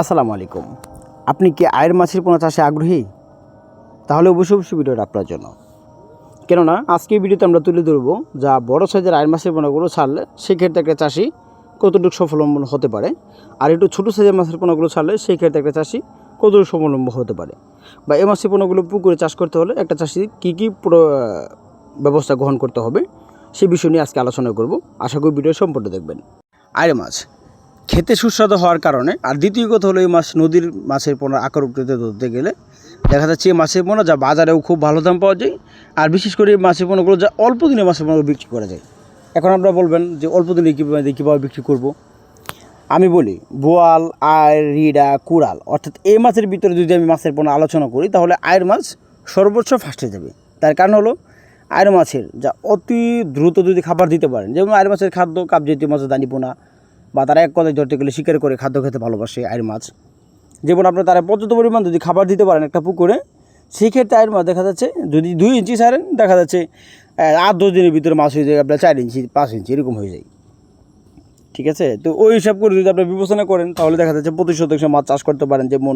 আসসালামু আলাইকুম। আপনি কি আয়ের মাছের পোনা চাষে আগ্রহী? তাহলে অবশ্যই অবশ্যই ভিডিওটা আপনার জন্য। কেননা আজকে ভিডিওতে আমরা তুলে ধরবো যা বড় সাইজের আয়ের মাছের পোনাগুলো ছাড়লে সেক্ষেত্রে একটা চাষি কতটুকু সফলম্বন হতে পারে, আর একটু ছোটো সাইজের মাছের পোনাগুলো ছাড়লে সেই ক্ষেত্রে একটা চাষি কতটুকু স্বাবলম্বী হতে পারে। বা এই মাছের পোনাগুলো পুকুরে চাষ করতে হলে একটা চাষি কী কী ব্যবস্থা গ্রহণ করতে হবে সেই বিষয় নিয়ে আজকে আলোচনা করব। আশা করি ভিডিও সম্পূর্ণ দেখবেন। আয়ের মাছ খেতে সুস্বাদু হওয়ার কারণে। আর দ্বিতীয় কথা হলো, এই মাছ নদীর মাছের পোনা আকার ধরতে গেলে দেখা যাচ্ছে এই মাছের পোনা যা বাজারেও খুব ভালো দাম পাওয়া যায়, আর বিশেষ করে এই মাছের পোনাগুলো যা অল্প দিনে মাছের পোনাগুলো বিক্রি করা যায়। এখন আপনারা বলবেন যে অল্প দিনে কীভাবে কীভাবে বিক্রি করব? আমি বলি, বোয়াল, আয়, রিডা, কুড়াল, অর্থাৎ এই মাছের ভিতরে যদি আমি মাছের পোনা আলোচনা করি, তাহলে আয়ের মাছ সর্বোচ্চ ফার্স্টে যাবে। তার কারণ হলো, আয়ের মাছের যা অতি দ্রুত যদি খাবার দিতে পারেন, যেমন আয়ের মাছের খাদ্য, কাপ মাছের দানি পোনা বা তারা এক কথায় ধরতে গেলে শিকার করে খাদ্য খেতে ভালোবাসে আয়ের মাছ। যেমন আপনার তারা পর্যাপ্ত পরিমাণ যদি খাবার দিতে পারেন একটা পুকুরে, সেই ক্ষেত্রে আয়ের মাছ দেখা যাচ্ছে যদি দুই ইঞ্চি ছাড়েন, দেখা যাচ্ছে আট দশ দিনের ভিতরে মাছ হয়ে যায়, আপনার চার ইঞ্চি, পাঁচ ইঞ্চি, এরকম হয়ে যায়। ঠিক আছে? তো ওই হিসাব করে যদি আপনি বিবেচনা করেন, তাহলে দেখা যাচ্ছে প্রতি শতাংশ মাছ চাষ করতে পারেন। যেমন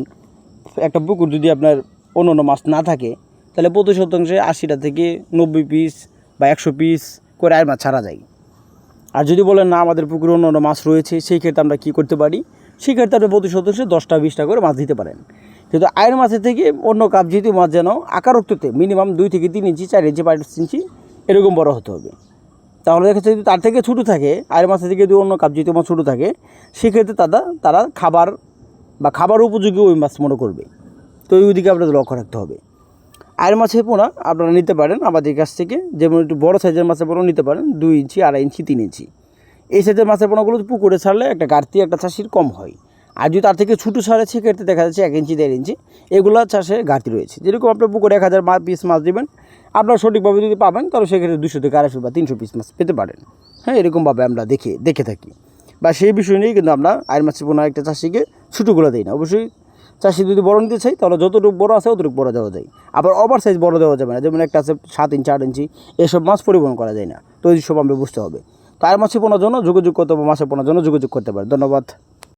একটা পুকুর যদি আপনার অন্য অন্য মাছ না থাকে, তাহলে প্রতি শতাংশে আশিটা থেকে নব্বই পিস বা একশো পিস করে আয়ের মাছ ছাড়া যায়। আর যদি বলেন, না, আমাদের পুকুরে অন্য অন্য মাছ রয়েছে, সেই ক্ষেত্রে আমরা কী করতে পারি? সেই ক্ষেত্রে আপনি প্রতি শতাংশে দশটা, বিশটা করে মাছ দিতে পারেন। কিন্তু আয়ের মাছের থেকে অন্য কাপ যেহেতু মাছ যেন আকারোক্ততে মিনিমাম দুই থেকে তিন ইঞ্চি, চার ইঞ্চি, পাঁচ ইঞ্চি এরকম বড় হতে হবে। তাহলে দেখা যাচ্ছে যদি তার থেকে ছোটো থাকে, আয়ের মাছের থেকে যদি অন্য কাপ যেহেতু মাছ ছোটো থাকে, সেক্ষেত্রে তারা তারা খাবার বা খাবার উপযোগী ওই মাছ মনে করবে। তো ওই দিকে আপনাদের লক্ষ্য রাখতে হবে। আয়ের মাছের পোনা আপনারা নিতে পারেন আমাদের কাছ থেকে। যেমন একটু বড় সাইজের মাছের পোনা নিতে পারেন, দুই ইঞ্চি, আড়াই ইঞ্চি, তিন ইঞ্চি। এই সাইজের মাছের পোনাগুলো পুকুরে ছাড়লে একটা ঘাটতি, একটা চাষির কম হয়। আর যদি তার থেকে ছোটো ছাড়ে, সেক্ষেত্রে দেখা যাচ্ছে এক ইঞ্চি, দেড় ইঞ্চি। এগুলো চাষে ঘাটতি রয়েছে। যেরকম আপনার পুকুরে এক হাজার পিস মাছ দেবেন, আপনার সঠিকভাবে যদি পাবেন, তাহলে সেক্ষেত্রে দুশো থেকে আড়াইশো বা তিনশো পিস মাছ পেতে পারেন। হ্যাঁ এরকমভাবে আমরা দেখে দেখে থাকি। বা সেই বিষয় নিয়ে কিন্তু আমরা আয়ের মাছের পোনা একটা চাষিকে ছোটোগুলো দিই না। অবশ্যই চাষি যদি বড় নিতে চাই, তাহলে যতটুকু বড় আছে অতটুকু বড় দেওয়া যায়। আবার ওভার সাইজ বড় দেওয়া যাবে না, যেমন একটা আছে সাত ইঞ্চি, আট ইঞ্চি, এসব মাছ পরিবহন করা যায় না। তো এই সব আমরা বুঝতে হবে। তো আর মাছের পোনার জন্য যোগাযোগ করতে হবে, মাছে পোনার জন্য যোগাযোগ করতে পারে। ধন্যবাদ।